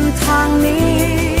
างนี้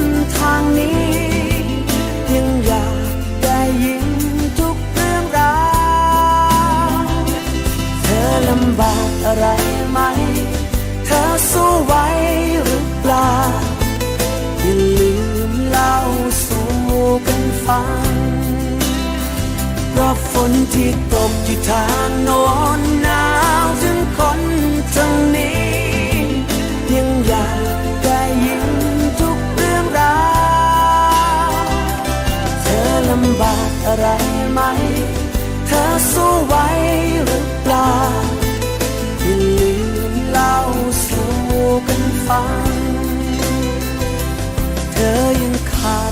างนี้ ยังอยากได้ยินทุกเรื่องราวเธอลำบากอะไรไหม เธอสู้ไหวหรือเปล่า อย่าลืมเล่าสู่กันฟังเพราะฝนที่ตกที่ทางโน้นหนาวถึงคนตรงนี้